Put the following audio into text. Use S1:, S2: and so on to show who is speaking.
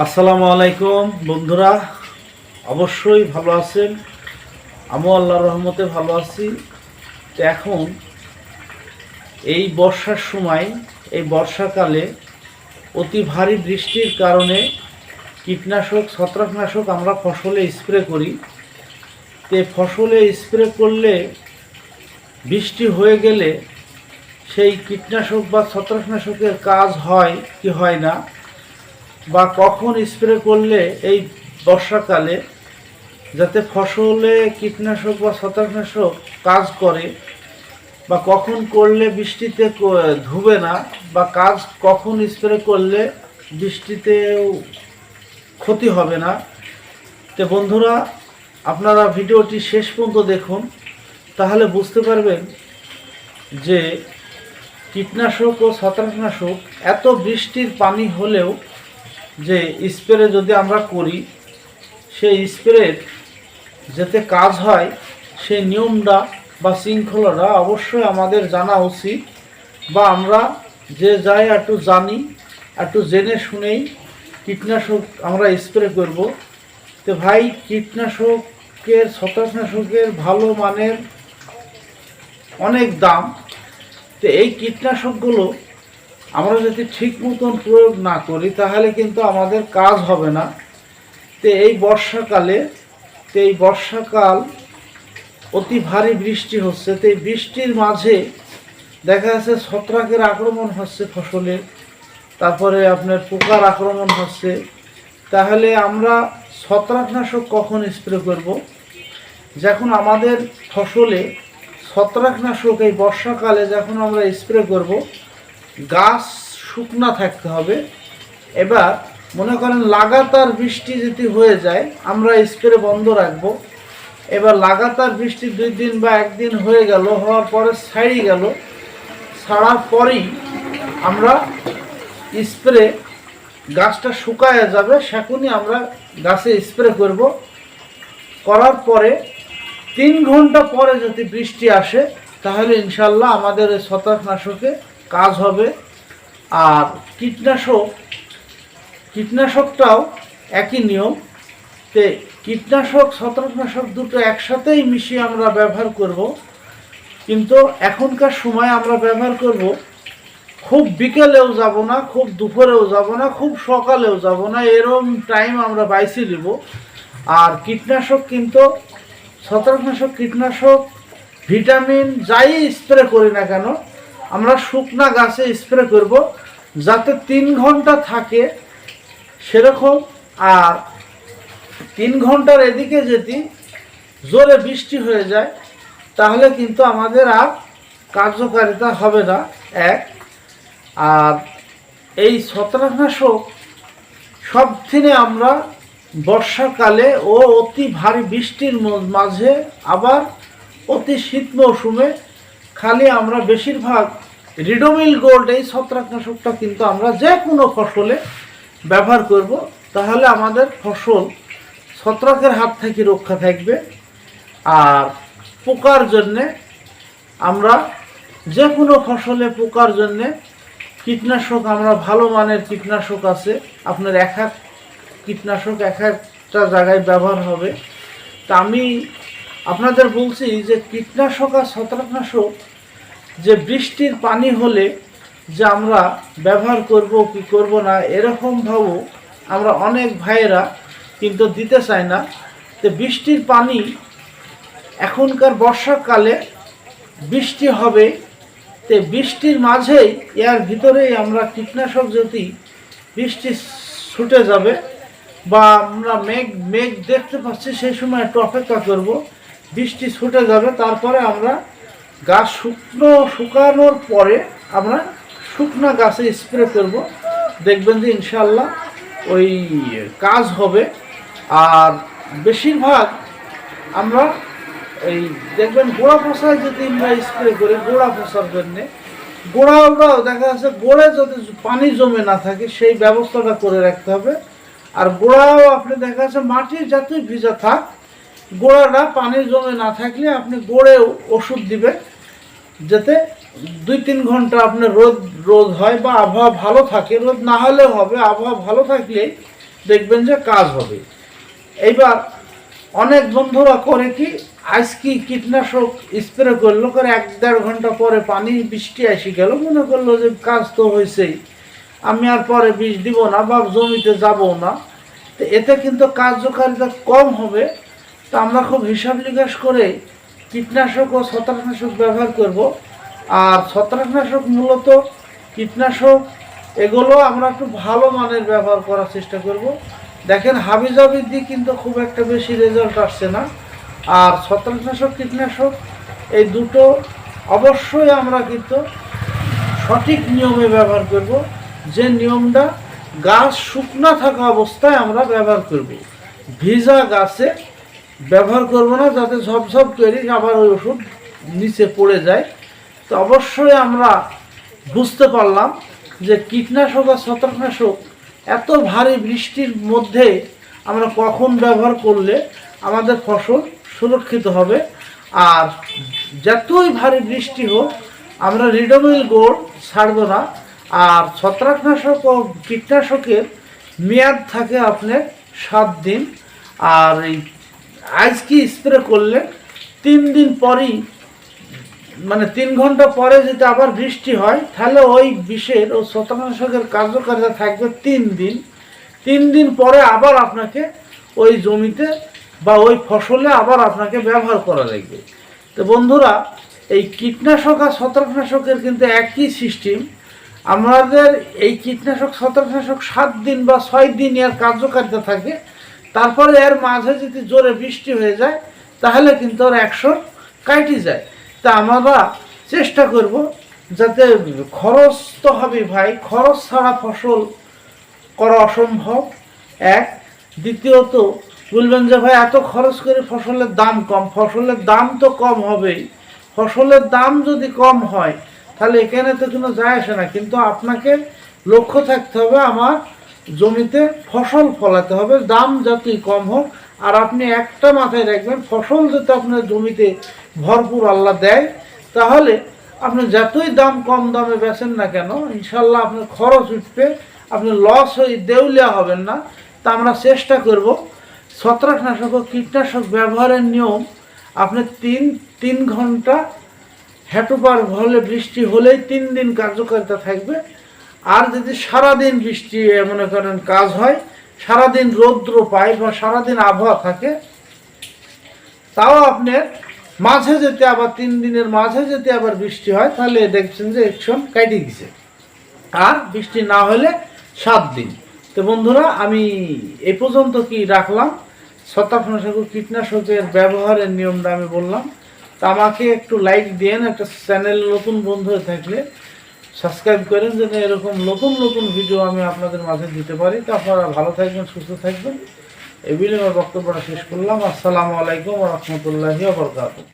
S1: আসসালামু আলাইকুম, বন্ধুরা। অবশ্যই ভালো আছেন। আমিও আল্লাহর রহমতে ভালো আছি। তো এখন এই বর্ষার সময়, এই বর্ষাকালে অতি ভারী বৃষ্টির কারণে কীটনাশক, ছত্রাকনাশক আমরা ফসলে স্প্রে করি। তো ফসলে স্প্রে করলে বৃষ্টি হয়ে গেলে সেই কীটনাশক বা ছত্রাকনাশকের কাজ হয় কি হয় না বা কখন স্প্রে করলে এই বর্ষাকালে যাতে ফসলে কীটনাশক বা ছত্রাকনাশক কাজ করে বা কখন করলে বৃষ্টিতে ধুবে না বা কাজ কখন স্প্রে করলে বৃষ্টিতেও ক্ষতি হবে না। তো বন্ধুরা, আপনারা ভিডিওটি শেষ পর্যন্ত দেখুন, তাহলে বুঝতে পারবেন যে কীটনাশক ও ছত্রাকনাশক এত বৃষ্টির পানি হলেও যে স্প্রে যদি আমরা করি, সেই স্প্রের যাতে কাজ হয়, সেই নিয়মটা বা শৃঙ্খলাটা অবশ্যই আমাদের জানা উচিত বা আমরা যে যাই একটু জানি, একটু জেনে শুনেই কীটনাশক আমরা স্প্রে করব। তো ভাই, কীটনাশকের, ছত্রাকনাশকের ভালো মানের অনেক দাম। তো এই কীটনাশকগুলো আমরা যদি ঠিক মতন প্রয়োগ না করি, তাহলে কিন্তু আমাদের কাজ হবে না। তো এই বর্ষাকালে, তো এই বর্ষাকাল অতি ভারী বৃষ্টি হচ্ছে। তো এই বৃষ্টির মাঝে দেখা যাচ্ছে ছত্রাকের আক্রমণ হচ্ছে ফসলে, তারপরে আপনার পোকার আক্রমণ হচ্ছে। তাহলে আমরা ছত্রাকনাশক কখন স্প্রে করব? যখন আমাদের ফসলে ছত্রাকনাশক এই বর্ষাকালে যখন আমরা স্প্রে করব গাছ শুকনা থাকতে হবে। এবার মনে করেন লাগাতার বৃষ্টি যদি হয়ে যায়, আমরা স্প্রে বন্ধ রাখব। এবার লাগাতার বৃষ্টি দুই দিন বা একদিন হয়ে গেল, হওয়ার পরে ছাড়ি গেল। ছাড়ার পরেই আমরা স্প্রে গাছটা শুকায় যাবে, সেখনই আমরা গাছে স্প্রে করব। করার পরে তিন ঘণ্টা পরে যদি বৃষ্টি আসে, তাহলে ইনশাল্লাহ আমাদের ছত্রাকনাশকে কাজ হবে। আর কীটনাশক, কীটনাশকটাও একই নিয়ম। তে কীটনাশক, ছত্রাকনাশক দুটো একসাথেই মিশিয়ে আমরা ব্যবহার করব। কিন্তু এখনকার সময় আমরা ব্যবহার করব, খুব বিকেলেও যাব না, খুব দুপুরেও যাব না, খুব সকালেও যাব না, এরম টাইম আমরা বাইসে নিব। আর কীটনাশক কিন্তু, ছত্রাকনাশক, কীটনাশক, ভিটামিন, যাই স্প্রে করি না কেন আমরা শুকনা গাছে স্প্রে করব, যাতে তিন ঘণ্টা থাকে সেরকম। আর তিন ঘণ্টার এদিকে যদি জোরে বৃষ্টি হয়ে যায়, তাহলে কিন্তু আমাদের আর কার্যকারিতা হবে না। এক, আর এই ছত্রাকনাশক সব দিনে আমরা বর্ষাকালে ও অতি ভারী বৃষ্টির মাঝে আবার অতি শীত মৌসুমে খালি আমরা বেশিরভাগ রিডোমিল গোল্ড এই ছত্রাকনাশকটা কিন্তু আমরা যে কোনো ফসলে ব্যবহার করব, তাহলে আমাদের ফসল ছত্রাকের হাত থেকে রক্ষা থাকবে। আর পোকার জন্যে আমরা যে কোনো ফসলে পোকার জন্যে কীটনাশক, আমরা ভালো মানের কীটনাশক আছে। আপনার এক এক কীটনাশক এক একটা জায়গায় ব্যবহার হবে। তা আমি আপনাদের বলছি যে কীটনাশক আর ছত্রাকনাশক যে বৃষ্টির পানি হলে যে আমরা ব্যবহার করব, কি করব না, এরকম ভাবও আমরা অনেক ভাইয়েরা কিন্তু দিতে চায় না। তো বৃষ্টির পানি এখনকার বর্ষাকালে বৃষ্টি হবে, তে বৃষ্টির মাঝেই এর ভিতরেই আমরা কীটনাশক যদি বৃষ্টি ছুটে যাবে বা আমরা মেঘ মেঘ দেখতে পাচ্ছি, সেই সময় একটু অপেক্ষা করব। বৃষ্টি ছুটে যাবে, তারপরে আমরা গাছ শুকনো, শুকানোর পরে আমরা শুকনো গাছে স্প্রে করব। দেখবেন যে ইনশাল্লাহ ওই কাজ হবে। আর বেশিরভাগ আমরা এই দেখবেন গোড়া পচায় যদি আমরা স্প্রে করি গোড়া পচার জন্যে। গোড়াটাও দেখা যাচ্ছে গোড়ে যদি পানি জমে না থাকে, সেই ব্যবস্থাটা করে রাখতে হবে। আর গোড়াও আপনি দেখা যাচ্ছে মাটির যতই ভিজা থাক গোড়াটা পানি জমে না থাকলে আপনি গোড়েও ওষুধ দিবেন যাতে দুই তিন ঘণ্টা আপনার রোদ রোদ হয় বা আবহাওয়া ভালো থাকে। রোদ না হলেও হবে, আবহাওয়া ভালো থাকলে দেখবেন যে কাজ হবে। এইবার অনেক বন্ধুরা করে কি, আজকে কীটনাশক স্প্রে করল, করে এক দেড় ঘণ্টা পরে পানি বৃষ্টি এসে গেল, মনে করল যে কাজ তো হয়েছেই। আমি আর পরে বিষ দিব না বা জমিতে যাব না। তো এতে কিন্তু কার্যকারিতা কম হবে তো আমরা খুব হিসাব নিকাশ করে কীটনাশক ও ছত্রাকনাশক ব্যবহার করব। আর ছত্রাকনাশক মূলত কীটনাশক, এগুলো আমরা একটু ভালো মানের ব্যবহার করার চেষ্টা করব। দেখেন হাবিজাবির দিয়ে কিন্তু খুব একটা বেশি রেজাল্ট আসছে না। আর ছত্রাকনাশক, কীটনাশক, এই দুটো অবশ্যই আমরা কিন্তু সঠিক নিয়মে ব্যবহার করব। যে নিয়মটা গাছ শুকনা থাকা অবস্থায় আমরা ব্যবহার করব। ভিজা গাছে ব্যবহার করব না, যাতে ঝপঝপ তৈরি আবার ওই ওষুধ নিচে পড়ে যায়। তো অবশ্যই আমরা বুঝতে পারলাম যে কীটনাশক আর ছত্রাকনাশক এত ভারী বৃষ্টির মধ্যে আমরা কখন ব্যবহার করলে আমাদের ফসল সুরক্ষিত হবে। আর যতই ভারী বৃষ্টি হোক, আমরা রিডোমিল গোড় ছাড়ব না। আর ছত্রাকনাশক ও কীটনাশকের মেয়াদ থাকে আপনার সাত দিন। আর এই আজকে স্প্রে করলে? তিন দিন পরই মানে তিন ঘণ্টা পরে যদি আবার বৃষ্টি হয়, তাহলে ওই বিষের, ও ছত্রাকনাশকের কার্যকারিতা থাকবে তিন দিন। তিন দিন পরে আবার আপনাকে ওই জমিতে বা ওই ফসলে আবার আপনাকে ব্যবহার করা লাগবে। তো বন্ধুরা, এই কীটনাশক আর ছত্রাকনাশকের কিন্তু একই সিস্টেম। আমাদের এই কীটনাশক ছত্রাকনাশক সাত দিন বা ছয় দিন এর কার্যকারিতা থাকে। তারপরে এর মাঝে যদি জোরে বৃষ্টি হয়ে যায়, তাহলে কিন্তু ওর একশো কাটি যায়। তা আমরা চেষ্টা করব যাতে খরচ তো হবে ভাই, খরচ ছাড়া ফসল করা অসম্ভব। এক। দ্বিতীয়ত, বলবেন যে ভাই, এত খরচ করে ফসলের দাম কম, ফসলের দাম তো কম হবেই। ফসলের দাম যদি কম হয়, তাহলে এখানে তো কোনো যায় আসে না। কিন্তু আপনাকে লক্ষ্য থাকতে হবে, আমার জমিতে ফসল ফলাতে হবে, দাম যতই কম হোক। আর আপনি একটা মাথায় রাখবেন, ফসল যাতে আপনার জমিতে ভরপুর আল্লাহ দেয়, তাহলে আপনি যতই দাম কম দামে বেচেন না কেন ইনশাল্লাহ আপনার খরচ উঠবে, আপনি লস হয়ে দেউলিয়া হবেন না। তা আমরা চেষ্টা করব, ছত্রাকনাশক ও কীটনাশক ব্যবহারের নিয়ম, আপনি তিন তিন ঘণ্টা হেঁটুপার হলে বৃষ্টি হলেই তিন দিন কার্যকারিতা থাকবে। আর যদি সারাদিন বৃষ্টি মনে করেন কাজ হয়, সারাদিন রৌদ্র পায় বা সারাদিন আবহাওয়া থাকে, তাও আপনার মাঝে যেতে আবার তিন দিনের মাঝে যেতে আবার বৃষ্টি হয়, তাহলে দেখছেন যে একশন কাটি গেছে। আর বৃষ্টি না হলে সাত দিন। তো বন্ধুরা, আমি এ পর্যন্ত কি রাখলাম? ছত্রাকনাশক ও কীটনাশকের ব্যবহারের নিয়মটা আমি বললাম। তা আমাকে একটু লাইক দিয়েন, একটা চ্যানেল নতুন বন্ধু হয়ে থাকলে। সাবস্ক্রাইব করেন যেন এরকম নতুন নতুন ভিডিও আমি আপনাদের মাঝে দিতে পারি। তো আপনারা ভালো থাকবেন, সুস্থ থাকবেন। এই বিলে আমার বক্তব্যটা শেষ করলাম। আসসালামু আলাইকুম রহমতুল্লাহি বরকাত